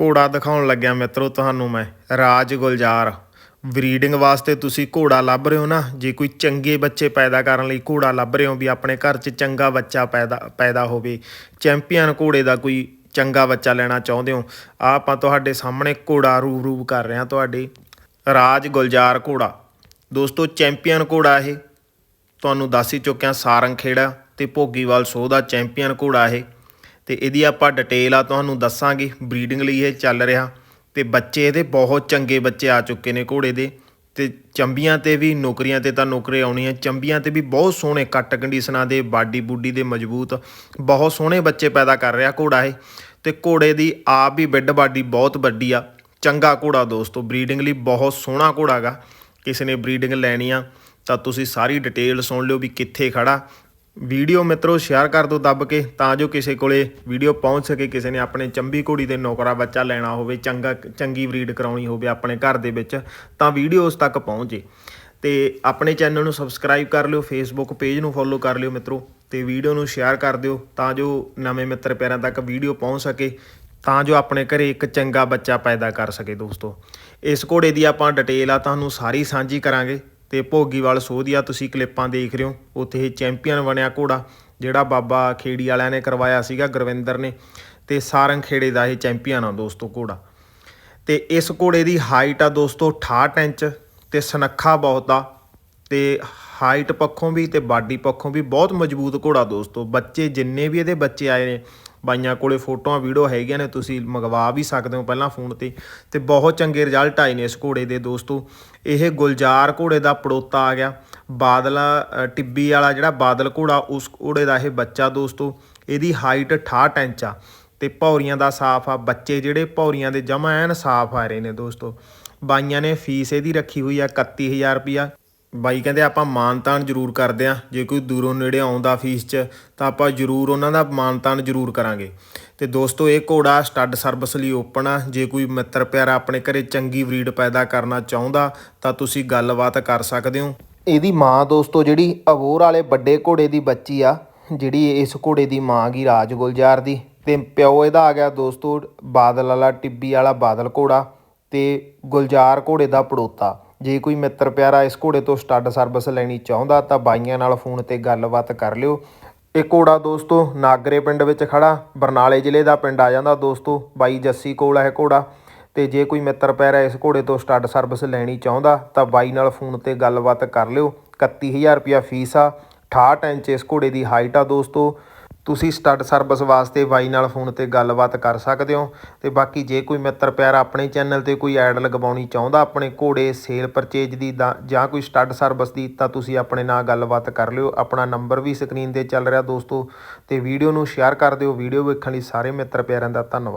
ਘੋੜਾ ਦਿਖਾਉਣ ਲੱਗਿਆ ਮਿੱਤਰੋ ਤੁਹਾਨੂੰ ਮੈਂ, ਰਾਜ ਗੁਲਜ਼ਾਰ। ਬਰੀਡਿੰਗ ਵਾਸਤੇ ਤੁਸੀਂ ਘੋੜਾ ਲੱਭ ਰਹੇ ਹੋ ਨਾ, ਜੇ ਕੋਈ ਚੰਗੇ ਬੱਚੇ ਪੈਦਾ ਕਰਨ ਲਈ ਘੋੜਾ ਲੱਭ ਰਹੇ ਹੋ ਵੀ ਆਪਣੇ ਘਰ 'ਚ ਚੰਗਾ ਬੱਚਾ ਪੈਦਾ ਪੈਦਾ ਹੋਵੇ, ਚੈਂਪੀਅਨ ਘੋੜੇ ਦਾ ਕੋਈ ਚੰਗਾ ਬੱਚਾ ਲੈਣਾ ਚਾਹੁੰਦੇ ਹੋ ਆ ਆਪਾਂ ਤੁਹਾਡੇ ਸਾਹਮਣੇ ਘੋੜਾ ਰੂਬਰੂ ਕਰ ਰਹੇ ਹਾਂ ਤੁਹਾਡੇ ਰਾਜ ਗੁਲਜ਼ਾਰ ਘੋੜਾ। ਦੋਸਤੋ, ਚੈਂਪੀਅਨ ਘੋੜਾ ਇਹ, ਤੁਹਾਨੂੰ ਦੱਸ ਹੀ ਚੁੱਕਿਆ ਸਾਰੰਗ ਖੇੜਾ ਤੇ ਭੋਗੀਵਾਲ ਸੋਹ ਦਾ ਚੈਂਪੀਅਨ ਘੋੜਾ ਇਹ। ਤੇ ਇਹਦੀ ਆਪਾਂ ਡਿਟੇਲ ਆ ਤੁਹਾਨੂੰ ਦੱਸਾਂਗੇ ਬਰੀਡਿੰਗ ਲਈ ਇਹ ਚੱਲ ਰਿਹਾ। ਤੇ ਬੱਚੇ ਇਹਦੇ ਬਹੁਤ ਚੰਗੇ ਬੱਚੇ ਆ ਚੁੱਕੇ ਨੇ ਘੋੜੇ ਦੇ। ਤੇ ਚੰਬੀਆਂ ਤੇ ਵੀ, ਨੌਕਰੀਆਂ ਤੇ ਤਾਂ ਨੌਕਰੀ ਆਉਣੀ ਹੈ। ਚੰਬੀਆਂ ਤੇ ਵੀ ਬਹੁਤ ਸੋਹਣੇ ਕੱਟ ਕੰਡੀਸ਼ਨਾਂ ਦੇ, ਬਾਡੀ ਬੂਡੀ ਦੇ ਮਜ਼ਬੂਤ, ਬਹੁਤ ਸੋਹਣੇ ਬੱਚੇ ਪੈਦਾ ਕਰ ਰਿਹਾ ਘੋੜਾ ਇਹ। ਤੇ ਘੋੜੇ ਦੀ ਆਪ ਵੀ ਬਿੱਡ ਬਾਡੀ ਬਹੁਤ ਵੱਡੀ ਆ। ਚੰਗਾ ਘੋੜਾ ਦੋਸਤੋ ਬਰੀਡਿੰਗ ਲਈ ਬਹੁਤ ਸੋਹਣਾ ਘੋੜਾ ਗਾ। ਕਿਸੇ ਨੇ ਬਰੀਡਿੰਗ ਲੈਣੀ ਆ, ਤਾਂ ਤੁਸੀਂ ਸਾਰੀ ਡਿਟੇਲ ਸੁਣ ਲਿਓ ਵੀ ਕਿੱਥੇ ਖੜਾ। ਵੀਡੀਓ ਮਿੱਤਰੋ ਸ਼ੇਅਰ ਕਰ ਦਿਓ ਦੱਬ ਕੇ ਤਾਂ ਜੋ ਕਿਸੇ ਕੋਲੇ ਵੀਡੀਓ ਪਹੁੰਚ ਸਕੇ, ਕਿਸੇ ਨੇ ਆਪਣੇ ਚੰਬੀ ਘੋੜੀ ਦੇ ਨੌਕਰਾ ਬੱਚਾ ਲੈਣਾ ਹੋਵੇ, ਚੰਗਾ, ਚੰਗੀ ਬਰੀਡ ਕਰਾਉਣੀ ਹੋਵੇ ਆਪਣੇ ਘਰ ਦੇ ਵਿੱਚ, ਤਾਂ ਵੀਡੀਓ ਉਸ ਤੱਕ ਪਹੁੰਚੇ। ਤੇ ਆਪਣੇ ਚੈਨਲ ਨੂੰ ਸਬਸਕ੍ਰਾਈਬ ਕਰ ਲਿਓ ਫੇਸਬੁੱਕ ਪੇਜ ਨੂੰ ਫੋਲੋ ਕਰ ਲਿਓ ਮਿੱਤਰੋ ਤੇ ਵੀਡੀਓ ਨੂੰ ਸ਼ੇਅਰ ਕਰ ਦਿਓ ਤਾਂ ਜੋ ਨਵੇਂ ਮਿੱਤਰ ਪਿਆਰਾਂ ਤੱਕ ਵੀਡੀਓ ਪਹੁੰਚ ਸਕੇ, ਤਾਂ ਜੋ ਆਪਣੇ ਘਰੇ ਇੱਕ ਚੰਗਾ ਬੱਚਾ ਪੈਦਾ ਕਰ ਸਕੇ ਦੋਸਤੋ। ਇਸ ਘੋੜੇ ਦੀ ਆਪਾਂ ਡਿਟੇਲ ਆ ਤੁਹਾਨੂੰ ਸਾਰੀ ਸਾਂਝੀ ਕਰਾਂਗੇ। ਤੇ ਭੋਗੀਵਾਲ ਸੋਧੀਆ ਤੁਸੀਂ ਕਲਿੱਪਾਂ ਦੇਖ ਰਹੇ ਹੋ। ਉੱਥੇ ਇਹ ਚੈਂਪੀਅਨ ਬਣਿਆ ਘੋੜਾ, ਜਿਹੜਾ ਬਾਬਾ ਖੇੜੀ ਵਾਲਿਆਂ ਨੇ ਕਰਵਾਇਆ ਸੀਗਾ, ਗੁਰਵਿੰਦਰ ਨੇ। ਤੇ ਸਾਰੰਗ ਖੇੜੇ ਦਾ ਇਹ ਚੈਂਪੀਅਨ ਆ ਦੋਸਤੋ ਘੋੜਾ। ਤੇ ਇਸ ਘੋੜੇ ਦੀ ਹਾਈਟ ਆ ਦੋਸਤੋ 68 ਇੰਚ ਤੇ ਸਨੱਖਾ ਬਹੁਤ ਆ। ਤੇ ਹਾਈਟ ਪੱਖੋਂ ਵੀ ਤੇ ਬਾਡੀ ਪੱਖੋਂ ਵੀ ਬਹੁਤ ਮਜ਼ਬੂਤ ਘੋੜਾ ਦੋਸਤੋ। ਬੱਚੇ ਜਿੰਨੇ ਵੀ ਇਹਦੇ ਬੱਚੇ ਆਏ ਨੇ ਬਾਈਆਂ ਕੋਲੇ ਫੋਟੋਆਂ, ਵੀਡੀਓ ਹੈਗੀਆਂ ਨੇ, ਤੁਸੀਂ ਮੰਗਵਾ ਵੀ ਸਕਦੇ ਹੋ ਪਹਿਲਾਂ ਫੋਨ ਤੇ। ਤੇ ਬਹੁਤ ਚੰਗੇ ਰਿਜ਼ਲਟ ਆਏ ਨੇ ਇਸ ਘੋੜੇ ਦੇ ਦੋਸਤੋ। ਇਹ ਗੁਲਜ਼ਾਰ ਘੋੜੇ ਦਾ ਪੜੋਤਾ ਆ ਗਿਆ। ਬਾਦਲ ਟਿੱਬੀ ਵਾਲਾ ਜਿਹੜਾ ਬਾਦਲ ਘੋੜਾ, ਉਸ ਘੋੜੇ ਦਾ ਇਹ ਬੱਚਾ ਦੋਸਤੋ। ਇਹਦੀ ਹਾਈਟ 68 ਇੰਚ ਆ। ਤੇ ਭੌਰੀਆਂ ਦਾ ਸਾਫ਼ ਆ। ਬੱਚੇ ਜਿਹੜੇ ਭੌਰੀਆਂ ਦੇ ਜਮਾ ਐਨ ਸਾਫ਼ ਆ ਰਹੇ ਨੇ ਦੋਸਤੋ। ਬਾਈਆਂ ਨੇ ਫੀਸ ਇਹਦੀ ਰੱਖੀ ਹੋਈ ਆ 31000 ਰੁਪਿਆ ਬਾਈ ਕਹਿੰਦੇ ਆਪਾਂ ਮਾਨਤਾਨ ਜ਼ਰੂਰ ਕਰਦੇ ਆ ਜੇ ਕੋਈ ਦੂਰੋਂ ਨੇੜੇ ਆਉਂਦਾ ਫੀਸ 'ਚ, ਤਾਂ ਆਪਾਂ ਜ਼ਰੂਰ ਉਹਨਾਂ ਦਾ ਮਾਨਤਾਨ ਜ਼ਰੂਰ ਕਰਾਂਗੇ। ਤੇ ਦੋਸਤੋ, ਇਹ ਘੋੜਾ ਸਟੱਡ ਸਰਵਿਸ ਲਈ ਓਪਨ ਆ। ਜੇ ਕੋਈ ਮਿੱਤਰ ਪਿਆਰਾ ਆਪਣੇ ਘਰੇ ਚੰਗੀ ਬਰੀਡ ਪੈਦਾ ਕਰਨਾ ਚਾਹੁੰਦਾ, ਤਾਂ ਤੁਸੀਂ ਗੱਲਬਾਤ ਕਰ ਸਕਦੇ ਹੋ। ਇਹਦੀ ਮਾਂ ਦੋਸਤੋ, ਜਿਹੜੀ ਅਬੋਰ ਵਾਲੇ ਵੱਡੇ ਘੋੜੇ ਦੀ ਬੱਚੀ ਆ, ਜਿਹੜੀ ਇਸ ਘੋੜੇ ਦੀ ਮਾਂ ਗਈ ਰਾਜ ਗੁਲਜ਼ਾਰ ਦੀ। ਤੇ ਪਿਓ ਇਹਦਾ ਆ ਗਿਆ ਦੋਸਤੋ, ਬਾਦਲ ਵਾਲਾ, ਟਿੱਬੀ ਵਾਲਾ ਬਾਦਲ ਘੋੜਾ ਤੇ ਗੁਲਜ਼ਾਰ ਘੋੜੇ ਦਾ ਪੜੋਤਾ। ਜੇ ਕੋਈ ਮਿੱਤਰ ਪਿਆਰਾ ਇਸ ਘੋੜੇ ਤੋਂ ਸਟੱਡ ਸਰਵਿਸ ਲੈਣੀ ਚਾਹੁੰਦਾ ਤਾਂ ਬਾਈਆਂ ਨਾਲ ਫੋਨ ਤੇ ਗੱਲਬਾਤ ਕਰ ਲਿਓ। ਇਹ ਘੋੜਾ ਦੋਸਤੋ ਨਾਗਰੇ ਪਿੰਡ ਵਿੱਚ ਖੜਾ, ਬਰਨਾਲੇ ਜ਼ਿਲ੍ਹੇ ਦਾ ਪਿੰਡ ਆ ਜਾਂਦਾ ਦੋਸਤੋ, ਬਾਈ ਜੱਸੀ ਕੋਲ ਹੈ ਘੋੜਾ। ਤੇ ਜੇ ਕੋਈ ਮਿੱਤਰ ਪਿਆਰਾ ਇਸ ਘੋੜੇ ਤੋਂ ਸਟੱਡ ਸਰਵਿਸ ਲੈਣੀ ਚਾਹੁੰਦਾ ਤਾਂ ਬਾਈ ਨਾਲ ਫੋਨ ਤੇ ਗੱਲਬਾਤ ਕਰ ਲਿਓ। 31000 ਰੁਪਿਆ ਫੀਸ ਆ 68 ਇੰਚ ਇਸ ਘੋੜੇ ਦੀ ਹਾਈਟ ਆ ਦੋਸਤੋ। ਤੁਸੀਂ ਸਟੱਡ ਸਰਵਿਸ ਵਾਸਤੇ ਬਾਈ ਨਾਲ ਫੋਨ ਤੇ ਗੱਲਬਾਤ ਕਰ ਸਕਦੇ ਹੋ ਤੇ ਬਾਕੀ ਜੇ ਕੋਈ ਮਿੱਤਰ ਪਿਆਰਾ ਆਪਣੇ ਚੈਨਲ ਤੇ ਕੋਈ ਐਡ ਲਗਵਾਉਣੀ ਚਾਹੁੰਦਾ ਆਪਣੇ ਘੋੜੇ ਸੇਲ ਪਰਚੇਜ ਦੀ ਦਾ- ਜਾਂ ਕੋਈ ਸਟੱਡ ਸਰਵਿਸ ਦੀ, ਤਾਂ ਤੁਸੀਂ ਆਪਣੇ ਨਾਲ ਗੱਲਬਾਤ ਕਰ ਲਿਓ। ਆਪਣਾ ਨੰਬਰ ਵੀ ਸਕਰੀਨ ਤੇ ਚੱਲ ਰਿਹਾ ਦੋਸਤੋ, ਤੇ ਵੀਡੀਓ ਨੂੰ ਸ਼ੇਅਰ ਕਰ ਦਿਓ। ਵੀਡੀਓ ਵੇਖਣ ਲਈ ਸਾਰੇ ਮਿੱਤਰ ਪਿਆਰਿਆਂ ਦਾ ਧੰਨਵਾਦ।